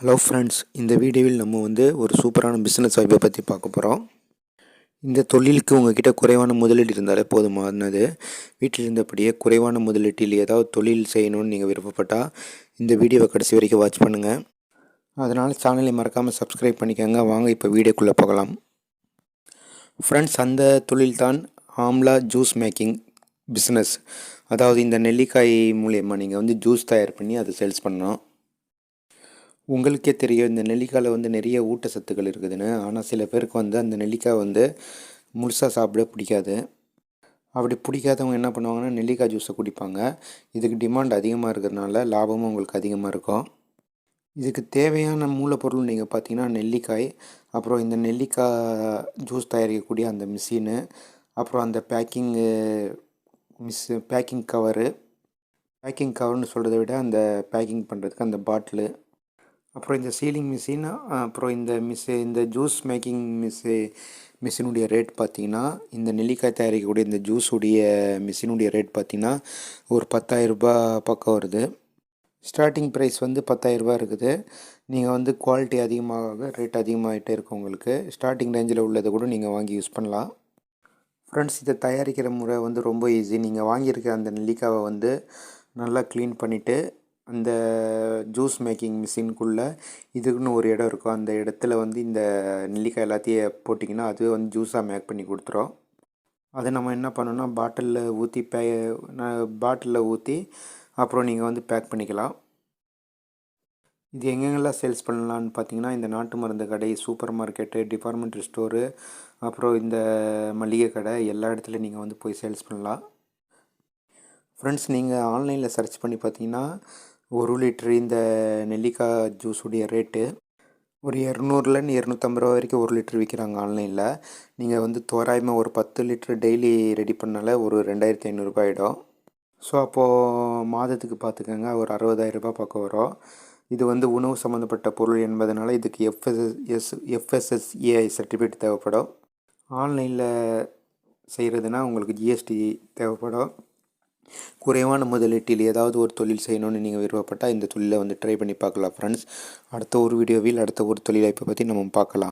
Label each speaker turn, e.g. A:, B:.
A: Hello friends இந்த வீடியோவில் நம்ம வந்து ஒரு சூப்பரான பிஸ்னஸ் வாய்ப்பை பற்றி பார்க்க போகிறோம் இந்த தொழிலுக்கு உங்ககிட்ட குறைவான முதலீடு இருந்தாலே போதுமானது வீட்டில் இருந்தபடியே குறைவான முதலீட்டில் ஏதாவது தொழில் செய்யணும்னு நீங்கள் விருப்பப்பட்டால் இந்த வீடியோவை கடைசி வரைக்கும் வாட்ச் பண்ணுங்கள் அதனால் சேனலை மறக்காமல் சப்ஸ்கிரைப் பண்ணிக்கோங்க. வாங்க இப்போ வீடியோக்குள்ளே போகலாம். ஃப்ரெண்ட்ஸ் அந்த தொழில் தான் ஆம்லா ஜூஸ் மேக்கிங் பிஸ்னஸ் அதாவது இந்த நெல்லிக்காய் மூலயமா நீங்கள் வந்து ஜூஸ் தயார் பண்ணி அதை சேல்ஸ் பண்ணணும் உங்களுக்கே தெரியும் இந்த நெல்லிக்காயில் வந்து நிறைய ஊட்டச்சத்துக்கள் இருக்குதுன்னு. ஆனால் சில பேருக்கு வந்து அந்த நெல்லிக்காய் வந்து முழுசாக சாப்பிட பிடிக்காது. அப்படி பிடிக்காதவங்க என்ன பண்ணுவாங்கன்னா நெல்லிக்காய் ஜூஸை குடிப்பாங்க. இதுக்கு டிமாண்ட் அதிகமாக இருக்கிறதுனால லாபமும் உங்களுக்கு அதிகமாக இருக்கும். இதுக்கு தேவையான மூலப்பொருள் நீங்கள் பார்த்தீங்கன்னா நெல்லிக்காய் அப்புறம் இந்த நெல்லிக்காய் ஜூஸ் தயாரிக்கக்கூடிய அந்த மிஷினு அப்புறம் அந்த packing miss packing cover packing கவர்னு சொல்கிறத விட அந்த பேக்கிங் பண்ணுறதுக்கு அந்த பாட்டிலு அப்புறம் இந்த சீலிங் மிஷின் அப்புறம் இந்த மிஸ்ஸு இந்த ஜூஸ் மேக்கிங் மிஸ்ஸு மிஷினுடைய ரேட் பார்த்திங்கன்னா இந்த நெல்லிக்காய் தயாரிக்கக்கூடிய இந்த ஜூஸுடைய மிஷினுடைய ரேட் பார்த்திங்கன்னா ஒரு பத்தாயிரரூபா பக்கம் வருது. ஸ்டார்டிங் ப்ரைஸ் வந்து பத்தாயிரரூபா இருக்குது. நீங்கள் வந்து குவாலிட்டி அதிகமாக ரேட் அதிகமாகிட்டே இருக்கும் உங்களுக்கு. ஸ்டார்டிங் ரேஞ்சில் உள்ளதை கூட நீங்கள் வாங்கி யூஸ் பண்ணலாம். ஃப்ரெண்ட்ஸ் இதை தயாரிக்கிற முறை வந்து ரொம்ப ஈஸி நீங்கள் வாங்கியிருக்க அந்த நெல்லிக்காவை வந்து நல்லா க்ளீன் பண்ணிவிட்டு அந்த ஜூஸ் மேக்கிங் மிஷின்குள்ளே இதுக்குன்னு ஒரு இடம் இருக்கும். அந்த இடத்துல வந்து இந்த நெல்லிக்காய் எல்லாத்தையும் போட்டிங்கன்னா அதுவே வந்து ஜூஸாக மேக் பண்ணி கொடுத்துரும். அதை நம்ம என்ன பண்ணணும்னா பாட்டிலில் ஊற்றி பே பாட்டிலில் ஊற்றி அப்புறம் நீங்கள் வந்து பேக் பண்ணிக்கலாம். இது எங்கெங்கெல்லாம் சேல்ஸ் பண்ணலான்னு பார்த்தீங்கன்னா இந்த நாட்டு மருந்து கடை சூப்பர் மார்க்கெட்டு டிபார்ட்மெண்டல் ஸ்டோரு அப்புறம் இந்த மளிகை கடை எல்லா இடத்துலையும் நீங்கள் வந்து போய் சேல்ஸ் பண்ணலாம். ஃப்ரெண்ட்ஸ் நீங்கள் ஆன்லைனில் சர்ச் பண்ணி பார்த்தீங்கன்னா ஒரு லிட்ரு இந்த நெல்லிக்காய் ஜூஸுடைய ரேட்டு ஒரு இரநூறுலேருந்து இரநூத்தம்பது ரூபா வரைக்கும் ஒரு லிட்ரு விற்கிறாங்க ஆன்லைனில் நீங்கள் வந்து தோராயமாக ஒரு பத்து லிட்ரு டெய்லி ரெடி பண்ணால ஒரு ரெண்டாயிரத்தி ஐநூறுரூபா ஆகிடும் ஸோ அப்போது மாதத்துக்கு பார்த்துக்கோங்க ஒரு அறுபதாயிரரூபா பக்கம் வரும். இது வந்து உணவு சம்மந்தப்பட்ட பொருள் என்பதனால இதுக்கு எஃப்எஸ்எஸ் எஃப்எஸ்எஸ்ஏஐ சர்டிஃபிகேட் தேவைப்படும். ஆன்லைனில் செய்கிறதுனா உங்களுக்கு ஜிஎஸ்டி தேவைப்படும். குறைவான முதலீட்டில் ஏதாவது ஒரு தொழில் செய்யணும்னு நீங்கள் விருப்பப்பட்டால் இந்த தொழிலை வந்து ட்ரை பண்ணி பார்க்கலாம் ஃப்ரெண்ட்ஸ் அடுத்த ஒரு வீடியோவில் அடுத்த ஒரு தொழிலை பற்றி நம்ம பார்க்கலாம்.